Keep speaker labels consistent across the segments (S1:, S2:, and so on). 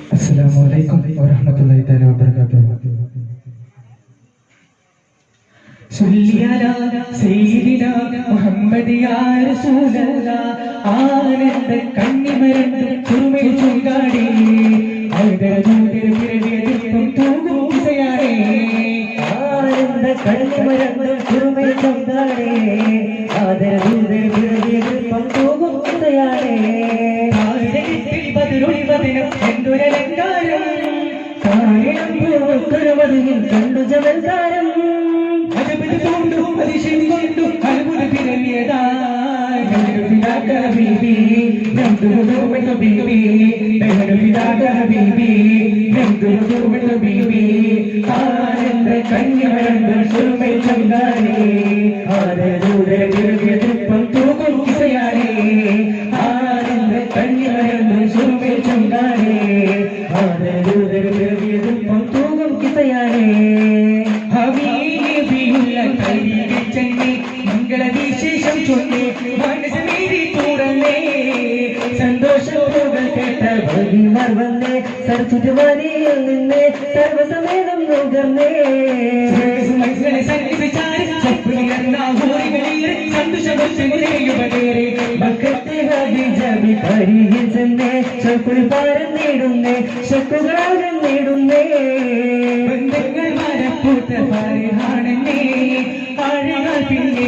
S1: السلام عليكم ورحمة الله تعالى وبركاته صلي على سيدنا محمد يا رسول الله ആനന്ദ കണ്ണിമരണ്ട് കുറുമൈ ചൂടാടി ആദരദൂതർ പിറവിയതിപ്പം തൂകും ഇസയാണേ
S2: ആനന്ദ കണ്ണിമരങ്ങൾ കുറുമൈ ചൊന്താടേ ആദരദൂതർ
S1: പതിരൊളിപതിനും എന്തൊരലങ്കാരം?
S2: കായണം പൂവൊക്കൊരുവതിൽ കണ്ടു ജമൽക്കാരം
S1: അജബിന് കൊണ്ടു അതിശയം കൊണ്ടു അത്ഭുത പിറവിയതായി പിതാക്ക ബീബി നന്ദുരുമെന്ന ബീബി പിതാക്ക ബീബി നന്ദുരുമെന്ന ബീബി ആനന്ദ കന്യമരണ്ട് സുറുമൈ ചങ്കാരേ മംഗളവിശേഷം ചൊന്നേ മനസ്സമീതി തുറന്നേ സന്തോഷങ്ങൾ കേട്ട
S2: ഭഗിമാർ വന്നേ. സർച്ചുറ്റുവാനിയിൽ നിന്നേ. സർവസമേതം നുകർന്നേ ചെന്നേ. ശക്കുളി പാരം നേടുന്നേ. ശക്കുകളാകം നേടുന്നേ.
S1: ബന്ധങ്ങൾ മരപ്പൂത്ത പറയാണെന്നേ. ആഴങ്ങൾ പിന്നെ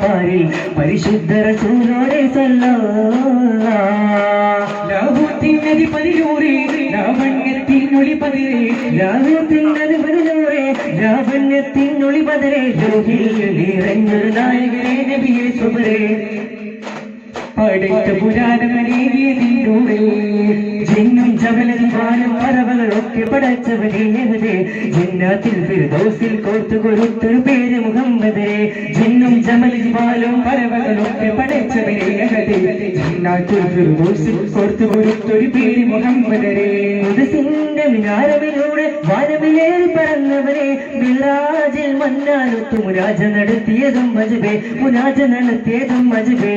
S2: പാരിൽ പരിശുദ്ധ റസൂലോരെ സല്ലല്ലാഹ്
S1: ലാഭത്തിനതി പതിലൂറേ ലാവണ്യത്തിനൊളി പതിരേ.
S2: രാജ്യത്തിനത് വരുന്നവരെ ലാവണ്യത്തിനൊളി പതരെ. നിറഞ്ഞൊരു നായകരെ നബിയെ സുബരേ.
S1: പടയ്ത്ത പുരാതനമനേകിയതിലൂടെ
S2: ജിന്നും ജബലും പാലും പറവകളൊക്കെ പടച്ചവനെ ജിന്നാത്തിൽ ഫിർദൗസിൽ കോർത്തു കൊടുത്തൊരു പേര് മുഹമ്മദേ. ജിന്നും
S1: പരവകളൊക്കെ പടച്ചവരെ കോർത്തു കൊടുത്തൊരു പേര് മുഹമ്മദരെ
S2: മുതസിന്റെ മിനാരമിലൂടെ വാനമിലേറി പറന്നവരെ മിറാജിൽ മന്നാലൊത്തു മുരാജ നടത്തിയതും മജുബേ. മുരാജ നടത്തിയതും മജബേ.